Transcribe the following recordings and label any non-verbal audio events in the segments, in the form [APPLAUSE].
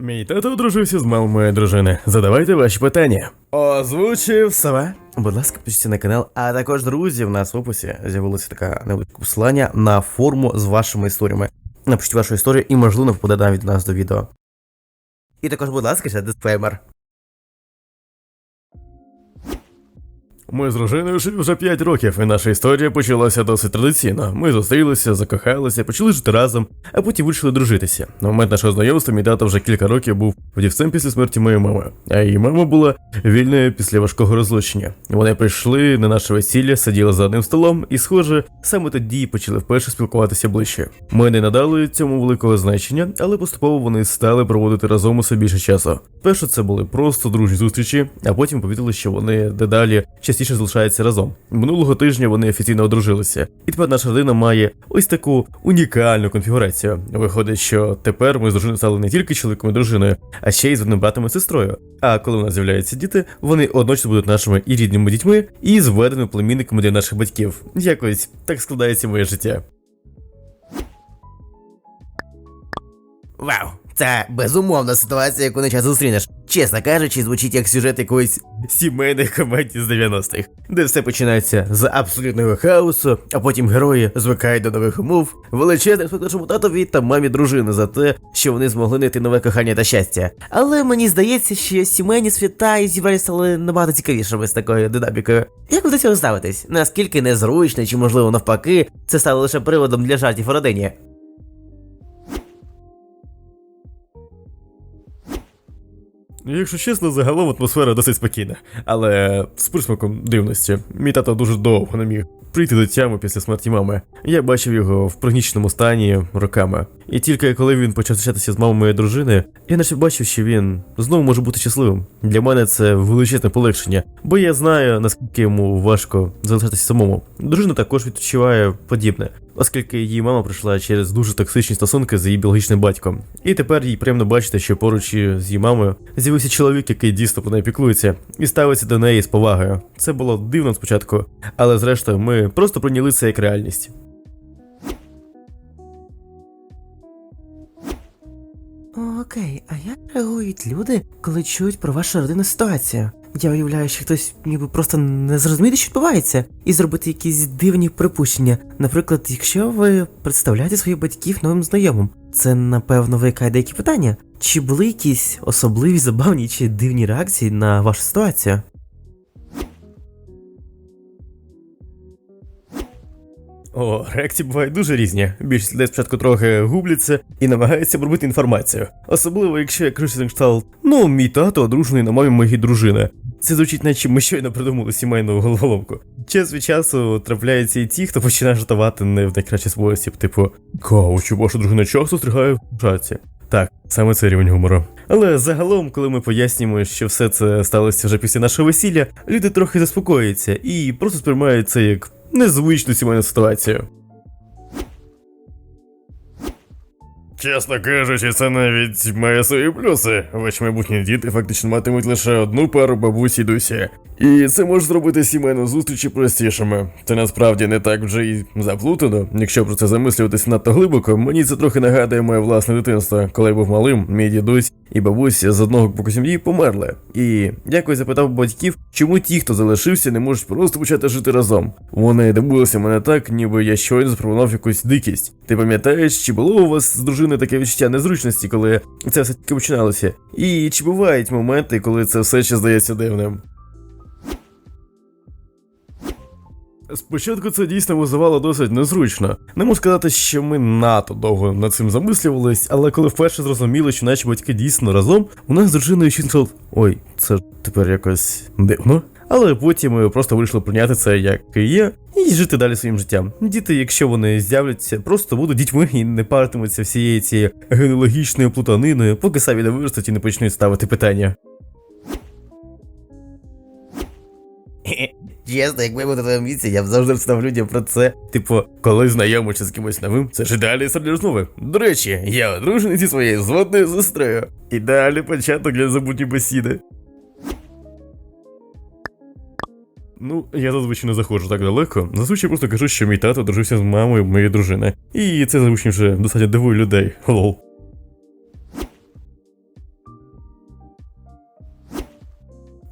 Мій тато одружився з мамою моєї дружини. Задавайте ваші питання. Озвучив себе. Будь ласка, підпишіться на канал. А також, друзі, в нас в описі з'явилося така невеличке посилання на форму з вашими історіями. Напишіть вашу історію і, можливо, впаде навіть до нас до відео. І також, будь ласка, ще дисклеймер. Ми з дружиною живі вже 5 років, і наша історія почалася досить традиційно. Ми зустрілися, закохалися, почали жити разом, а потім вирішили дружитися. На момент нашого знайомства мій тато вже кілька років був вдівцем після смерті моєї мами, а її мама була вільною після важкого розлучення. Вони прийшли на наше весілля, сиділи за одним столом, і, схоже, саме тоді почали вперше спілкуватися ближче. Ми не надали цьому великого значення, але поступово вони стали проводити разом усе більше часу. Перше це були просто дружні зустрічі, а потім помітили, що вони дедалі частіше залишаються разом. Минулого тижня вони офіційно одружилися, і тепер наша родина має ось таку унікальну конфігурацію. Виходить, що тепер ми з дружиною стали не тільки чоловіком і дружиною, а ще й з одним братом і сестрою. А коли у нас з'являються діти, вони одночасно будуть нашими і рідними дітьми, і зведеними племінниками для наших батьків. Якось так складається моє життя. Вау, це безумовна ситуація, яку не часто зустрінеш. Чесно кажучи, звучить як сюжет якоїсь. сімейної комедії з 90-х, де все починається з абсолютного хаосу, а потім герої звикають до нових умов. Величезний респект татові та мамі дружини за те, що вони змогли знайти нове кохання та щастя. Але мені здається, що сімейні свята і зібрання стали набагато цікавішими з такою динамікою. Як ви до цього ставитесь? Наскільки незручно, чи можливо навпаки, це стало лише приводом для жартів родині? Якщо чесно, загалом атмосфера досить спокійна, але з присмаком дивності. Мій тато дуже довго не міг прийти до тями після смерті мами. Я бачив його в пригніченому стані роками. І тільки коли він почав зустрічатися з мамою моєї дружини, я наче бачив, що він знову може бути щасливим. Для мене це величезне полегшення, бо я знаю, наскільки йому важко залишатися самому. Дружина також відчуває подібне, оскільки її мама пройшла через дуже токсичні стосунки з її біологічним батьком. І тепер їй приємно бачити, що поруч з її мамою з'явився чоловік, який дійсно про неї піклується, і ставиться до неї з повагою. Це було дивно спочатку, але зрештою ми просто прийняли це як реальність. Окей, а як реагують люди, коли чують про вашу родинну ситуацію? Я уявляю, що хтось ніби просто не зрозуміє, що відбувається, і зробити якісь дивні припущення. Наприклад, якщо ви представляєте своїх батьків новим знайомим, це напевно викликає деякі питання. Чи були якісь особливі, забавні чи дивні реакції на вашу ситуацію? О, реакції бувають дуже різні. Більшість людей спочатку трохи губляться і намагаються обробити інформацію. Особливо, якщо я кажу на кшталт, ну, мій тато одружений на мамі моєї дружини. Це звучить, наче ми щойно придумали сімейну головоломку. Час від часу трапляються і ті, хто починає жартувати не в найкращий спосіб, типу, Кау, чи ваша дружина часто стригає в шаці? Так, саме це рівень гумору. Але загалом, коли ми пояснюємо, що все це сталося вже після нашого весілля, люди трохи заспокоюються і просто сприймають це як незвичну сімейну ситуацію. Чесно кажучи, це навіть має свої плюси. Ваші майбутні діти фактично матимуть лише одну пару бабусі дусі. І це може зробити сімейну зустрічі простішими. Це насправді не так вже й заплутано. Якщо про це замислюватися надто глибоко, мені це трохи нагадує моє власне дитинство. Коли я був малим, мій дідусь і бабуся з одного боку сім'ї померли. І якось запитав батьків, чому ті, хто залишився, не можуть просто почати жити разом. Вони дивилися мене так, ніби я щойно запропонував якусь дикість. Ти пам'ятаєш, чи було у вас з дружиною таке відчуття незручності, коли це все тільки починалося? І чи бувають моменти, коли це все ще здається дивним? Спочатку це дійсно визивало досить незручно. Не можу сказати, що ми надто довго над цим замислювались, але коли вперше зрозуміли, що наші батьки дійсно разом, у нас з дружиною сказав, ой, це тепер якось дивно. Але потім просто вирішили прийняти це як є, і жити далі своїм життям. Діти, якщо вони з'являться, просто будуть дітьми і не паритимуться всією цією генеалогічною плутаниною, поки самі не виростуть і не почнуть ставити питання. [LAUGHS] Чесно, якби ми на місці, я б завжди розповідав людям про це. Типу, коли знайомишся з кимось новим, це ж ідеальний старт розмови. До речі, я одружений зі своєю зводною сестрою. Ідеальний початок для забутньої бесіди. Ну, я зазвичай не заходжу так далеко. Зазвичай просто кажу, що мій тато дружився з мамою моєї дружини. І це зазвичай вже достатньо дивує людей. Лол.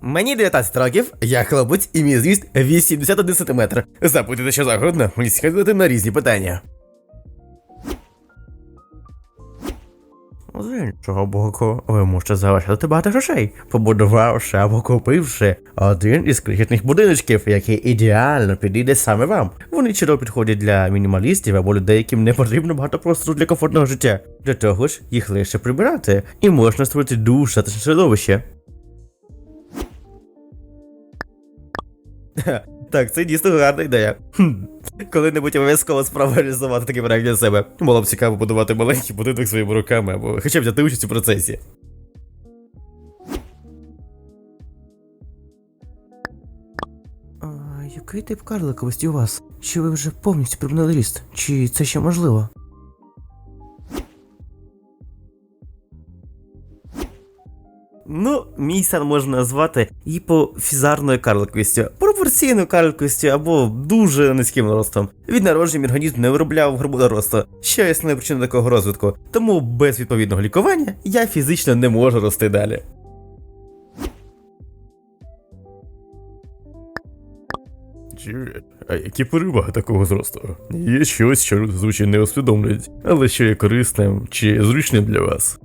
Мені 19 років, я хлопець і мій зріст 81 см. Запитайте що загодно, мені східати на різні питання. З іншого боку, ви можете залишити багато грошей, побудувавши або купивши один із крихітних будиночків, який ідеально підійде саме вам. Вони чудово підходять для мінімалістів або людей, яким не потрібно багато простору для комфортного життя. Для того ж, їх лише прибирати, і можна створити дуже затишне середовище. Так, це дійсно гарна ідея. Хм. Коли-небудь обов'язково справа реалізувати такий проект для себе. Було б цікаво будувати маленький будинок своїми руками або хоча б взяти участь у процесі. Який тип карликовості у вас? Чи ви вже повністю припинили ріст? Чи це ще можливо? Ну, мій стан можна назвати гіпофізарною карликовістю, пропорційною карликовістю або дуже низьким ростом. Від народження організм не виробляв гормони росту, що існує причина такого розвитку. Тому без відповідного лікування я фізично не можу рости далі. А які переваги такого зросту? Є щось, що звичайно не усвідомлюють, але що є корисним чи зручним для вас.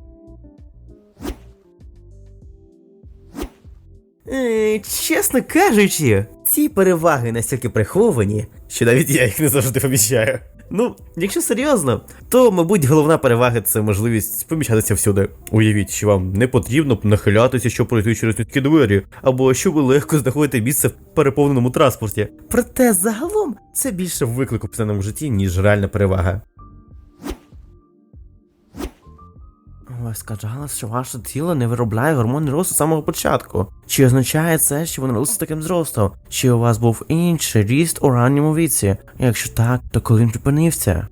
Е, чесно кажучи, ці переваги настільки приховані, що навіть я їх не завжди помічаю. Ну, якщо серйозно, то, мабуть, головна перевага це можливість поміщатися всюди. Уявіть, що вам не потрібно нахилятися, щоб пройти через людські двері, або що ви легко знаходите місце в переповненому транспорті. Проте загалом це більше виклик у повсякденному житті, ніж реальна перевага. Ви сказали, що ваше тіло не виробляє гормони росту з самого початку. Чи означає це, що воно росте з таким зростом? Чи у вас був інший ріст у ранньому віці? Якщо так, то коли він припинився?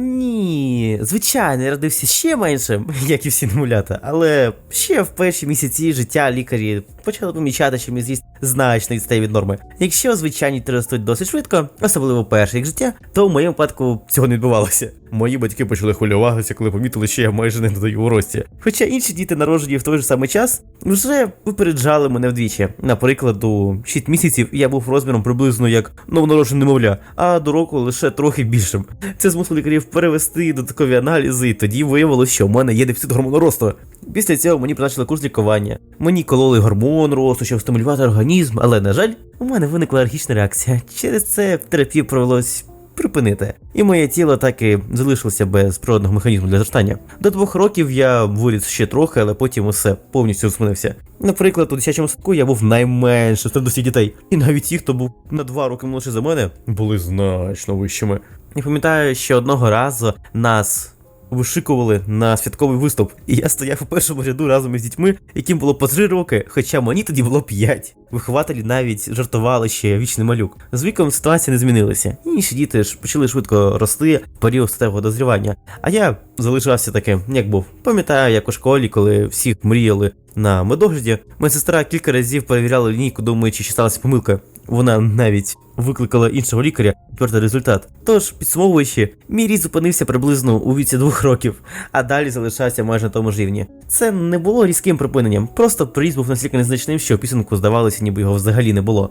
Ні, звичайно, я родився ще меншим, [LAUGHS] як і всі немулята, але ще в перші місяці життя лікарі почали помічати, що мій зріст значно відстає від норми. Якщо звичайні тростуть ростуть досить швидко, особливо перше як життя, то в моєму випадку цього не відбувалося. Мої батьки почали хвилюватися, коли помітили, що я майже не додаю у рості. Хоча інші діти, народжені в той же самий час, вже випереджали мене вдвічі. Наприклад, у 6 місяців я був розміром приблизно як новонароджене немовля, а до року лише трохи більшим. Це змусило лікарів перевести додаткові аналізи, і тоді виявилося, що в мене є дефіцит гормону росту. Після цього мені призначили курс лікування. Мені кололи гормон росту, щоб стимулювати організм, але, на жаль, у мене виникла алергічна реакція. Через це терапію провелось припинити. І моє тіло так і залишилося без природного механізму для зростання. До двох років я виріс ще трохи, але потім усе повністю змінився. Наприклад, у дитячому садку я був найменшим серед усіх дітей, і навіть ті, хто був на два роки молодший за мене, були значно вищими. Я пам'ятаю, що одного разу нас вишикували на святковий виступ, і я стояв у першому ряду разом із дітьми, яким було по три роки, хоча мені тоді було п'ять. Вихователі навіть жартували, я вічний малюк. З віком ситуація не змінилася. Інші діти ж почали швидко рости в період статевого дозрівання. А я залишався таким, як був. Пам'ятаю, як у школі, коли всіх мріяли на медогляді, медсестра кілька разів перевіряла лінійку, думаючи, що сталася помилка. Вона навіть викликала іншого лікаря твердий результат. Тож, підсумовуючи, мій ріст зупинився приблизно у віці двох років, а далі залишався майже на тому ж рівні. Це не було різким припиненням, просто приріст був настільки незначним, що пісенку здавалося, ніби його взагалі не було.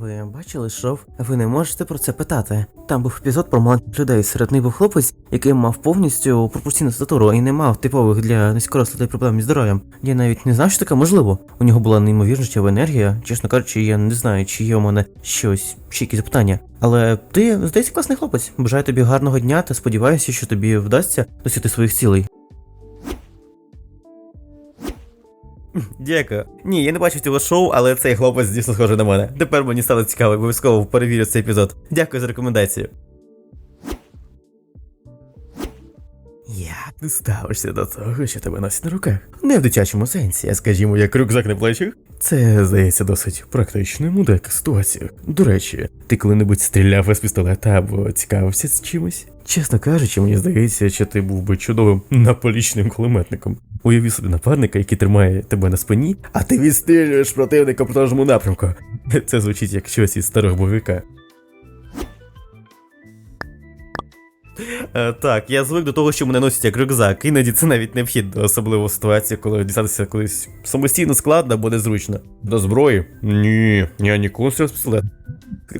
Ви бачили шоу? Ви не можете про це питати. Там був епізод про маленьких людей. Серед них був хлопець, який мав повністю пропорційну статуру і не мав типових для низькорослих проблем із здоров'ям. Я навіть не знав, що таке можливо. У нього була неймовірна життєва енергія. Чесно кажучи, я не знаю, чи є у мене щось, ще якісь запитання. Але ти, здається, класний хлопець. Бажаю тобі гарного дня та сподіваюся, що тобі вдасться досягти своїх цілей. [CLEARS THROAT] Дякую. Ні, я не бачив цього шоу, але цей хлопець дійсно схожий на мене. Тепер мені стало цікаво, обов'язково перевірю цей епізод. Дякую за рекомендацію. Як ти ставишся до того, що тебе носять на руках? Не в дитячому сенсі, а скажімо, як рюкзак на плечах. Це, здається, досить практичним у деяких ситуаціях. До речі, ти коли-небудь стріляв із пістолета або цікавився з чимось? Чесно кажучи, мені здається, що ти був би чудовим наполічним кулеметником. Уяви собі напарника, який тримає тебе на спині, а ти відстрілюєш противника в протилежному напрямку. [LAUGHS] Це звучить як щось із старого бойовика. Е, так, я звик до того, що мене носять як рюкзак. Іноді це навіть необхідно, особливо в ситуації, коли дістатися кудись самостійно складно або незручно. До зброї? Ні, я ніколи не пістолет.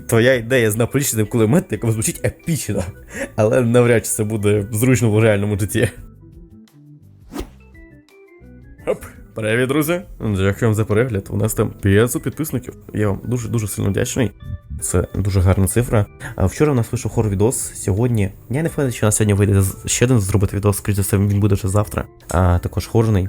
Твоя ідея з наплічним кулеметником звучить епічно, але навряд чи це буде зручно в реальному житті. Привіт, друзі! Дякую вам за перегляд. У нас там 500 підписників. Я вам дуже дуже сильно вдячний. Це дуже гарна цифра. А вчора у нас вийшов хор відос. Сьогодні. Я не впевнений, що на сьогодні вийде ще один зробити відос, скоріш за все, він буде вже завтра. А також хорний.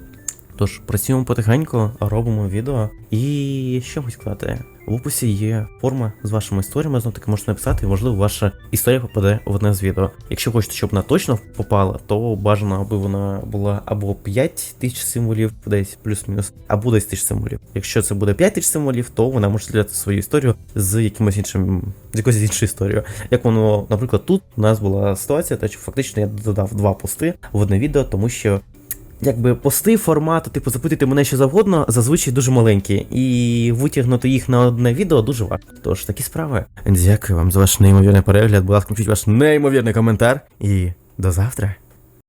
Тож працюємо потихеньку, робимо відео. І що хочу сказати, в описі є форма з вашими історіями, знову таки можете написати, і можливо ваша історія попаде в одне з відео. Якщо хочете, щоб вона точно попала, то бажано, аби вона була або 5 тисяч символів, десь плюс-мінус, або 10 тисяч символів. Якщо це буде 5 тисяч символів, то вона може стріляти свою історію з якимось іншим, з якоюсь іншою історією. Як воно, наприклад, тут у нас була ситуація, та що фактично я додав два пости в одне відео, тому що якби пости формату, типу, запитати мене що завгодно, зазвичай дуже маленькі, і витягнути їх на одне відео дуже важко. Тож такі справи. Дякую вам за ваш неймовірний перегляд. Будь ласка, включіть ваш неймовірний коментар. І до завтра.